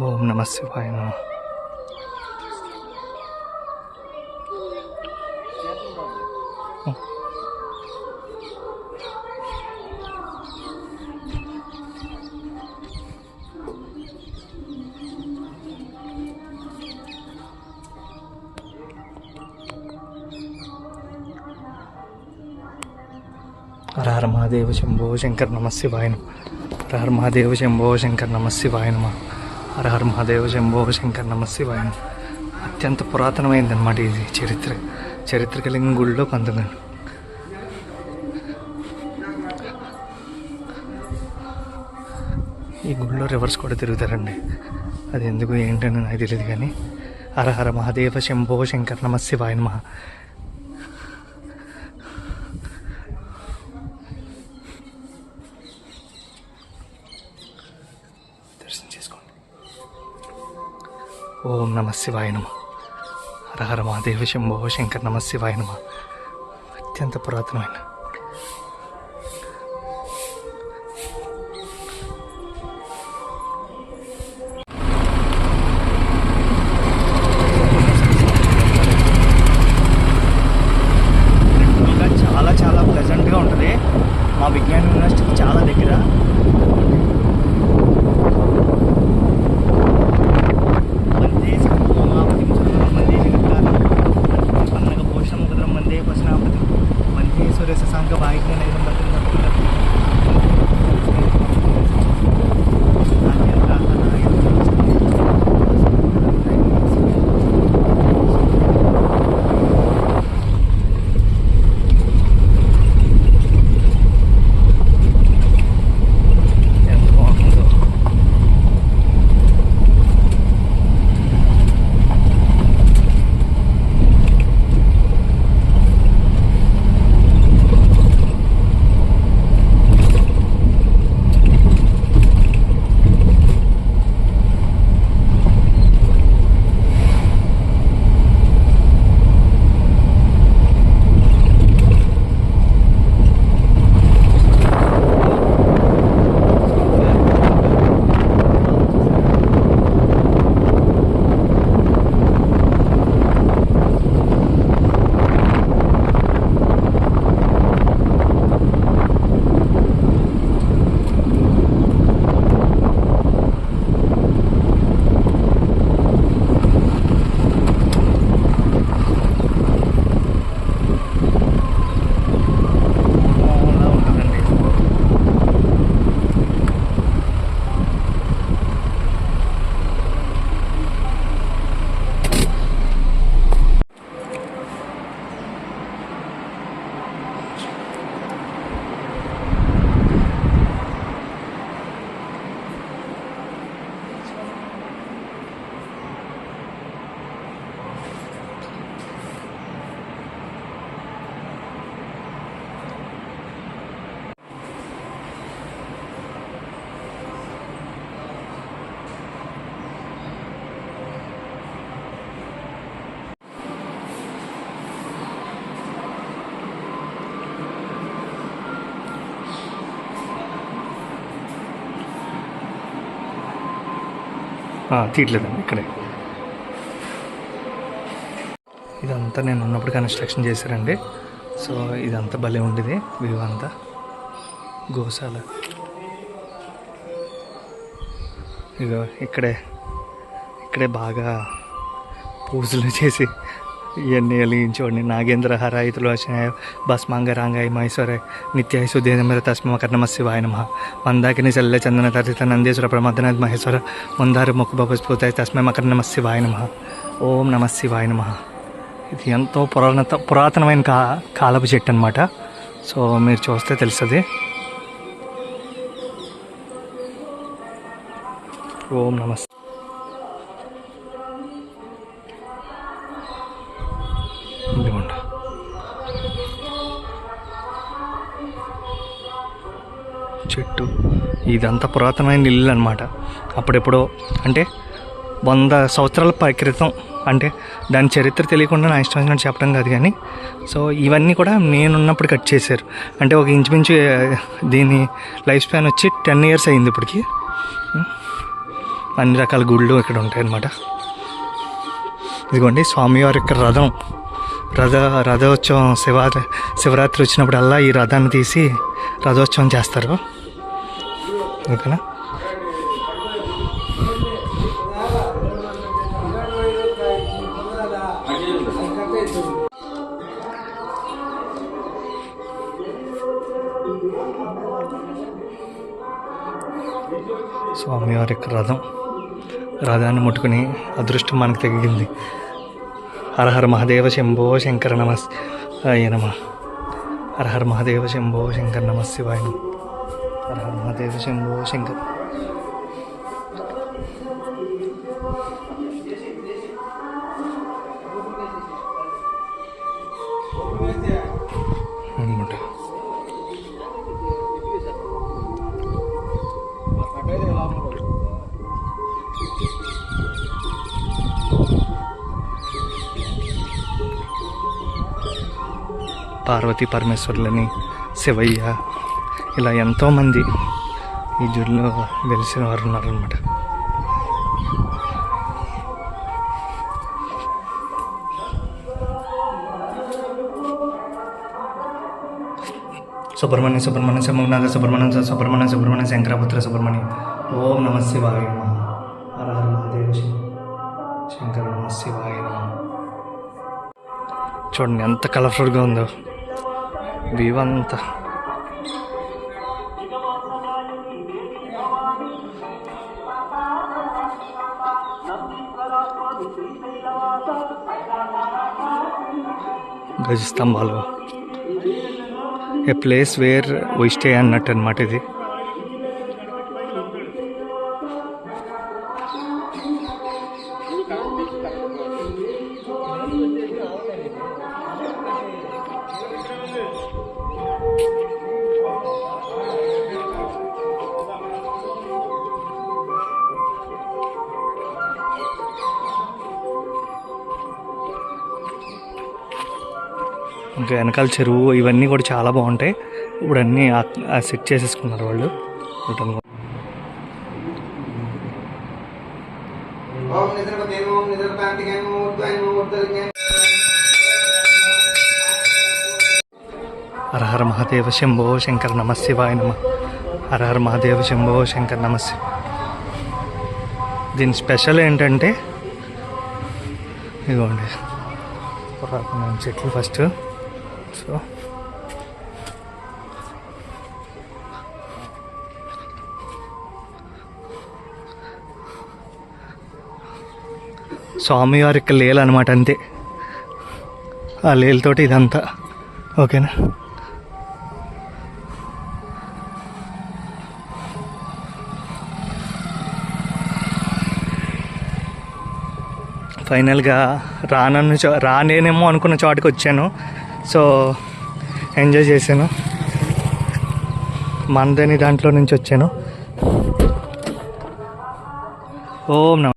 ఓం నమ శివాయ నమ హర హర మహాదేవ శంభో శంకర్ నమ శివాయ నమ హర హర మహాదేవ శంభో శంకర్ నమ శివాయ నమ హర హర మహాదేవ శంభో శంకర్ నమ శివాయ. అత్యంత పురాతనమైనది అనమాట ఇది చరిత్ర. చరిత్ర కలిగిన గుళ్ళో పంతొమ్మిది ఈ గుళ్ళో రివర్స్ కూడా తిరుగుతారండి. అది ఎందుకు ఏంటని నాకు తెలియదు కానీ హర హర మహాదేవ శంభో శంకర్ నమ శివాయ ఓం నమ శివాయ నమ. హరహర మహాదేవ శంభో శంకర్ నమ శివాయ నమ. అత్యంత పురాతనమైన తీయట్లేదండి ఇక్కడే. ఇదంతా నేను ఉన్నప్పుడు కన్స్ట్రక్షన్ చేశారండి. సో ఇదంతా భలే ఉండేది వ్యూ అంతా. గోశాల. ఇగో ఇక్కడే ఇక్కడే బాగా పూజలు చేసి ఇవన్నీ వెలిగించుకోండి నాగేంద్ర హరాయితులు వచ్చినాయ భస్మాంగరాంగాయ రాంగాయ నిత్యాయ సుధేంద్ర తస్మ కర్ణమ శివాయ నమ మందాకిని చల్ల చందన తరిత నందేశ్వర ప్రమదనాథ్ మహేశ్వర మందార ముఖ బపస్ఫూతాయ తస్మై మకర్ణమ శివాయ నమ ఓం నమ శివాయ నమ ఇది ఎంతో పురాతన పురాతనమైన కా కాలపు చెట్టు అనమాట సో మీరు చూస్తే తెలుస్తుంది ఓం నమస్తే ఇదంతా పురాతనమైన ఇల్లు అనమాట అప్పుడెప్పుడో అంటే వంద సంవత్సరాల క్రితం అంటే దాని చరిత్ర తెలియకుండా నా ఇష్టం వచ్చినట్టు చెప్పడం కాదు కానీ సో ఇవన్నీ కూడా నేనున్నప్పుడు కట్ చేశారు. అంటే ఒక ఇంచుమించు దీని లైఫ్ స్పాన్ వచ్చి టెన్ ఇయర్స్ అయింది ఇప్పటికి. అన్ని రకాల గుళ్ళు ఇక్కడ ఉంటాయన్నమాట ఇదిగోండి స్వామివారి యొక్క రథం. రథ రథోత్సవం శివ శివరాత్రి వచ్చినప్పుడల్లా ఈ రథాన్ని తీసి రథోత్సవం చేస్తారు. ఓకేనా? స్వామివారి యొక్క రథం రథాన్ని ముట్టుకుని అదృష్టం మనకు తగ్గింది హరహర మహాదేవ శంభో శంకర నమస్ అయ్య హరహర మహాదేవ శంభో శంకర నమస్ శివాయ నమః. హర హర మహాదేవ శంభో శంకర్ అన్నమాట పార్వతీ పరమేశ్వరులని శివయ్య ఇలా ఎంతోమంది ఈ జుల్లో తెలిసిన వారు ఉన్నారనమాట సుబ్రహ్మణ్య సుబ్రహ్మణ్య శంభునాథ సుబ్రహ్మణ్య సుబ్రహ్మణ్య సుబ్రహ్మణ్య శంకరపుత్ర సుబ్రహ్మణ్యం. ఓం నమ శివాయ నమ. హర హర మహాదేవ శంకర నమ శివాయ నమ. చూడండి ఎంత కలర్ఫుల్గా ఉందో. వ్యూ అంతా గజ స్తంభాలు a place where we stay అన్నట్టు అనమాట ఇది ఇంకా వెనకాల చెరువు ఇవన్నీ కూడా చాలా బాగుంటాయి. ఇప్పుడు అన్నీ సెట్ చేసేసుకున్నారు వాళ్ళు. హరహర మహాదేవ శంభో శంకర నమ. నమ హరహర మహాదేవ శంభో శంకర నమ దీని స్పెషల్ ఏంటంటే ఇదిగోండి. పురాతన చెట్లు ఫస్ట్. సో. స్వామివారి యొక్క లేలు అనమాట అంతే. ఆ లేలతోటి ఇదంతా. ఓకేనా? ఫైనల్గా రానన్న రానేనేమో అనుకున్న చోటుకి వచ్చాను సో ఎంజాయ్ చేశాను. మందని దాంట్లో నుంచి వచ్చాను. ఓం నమ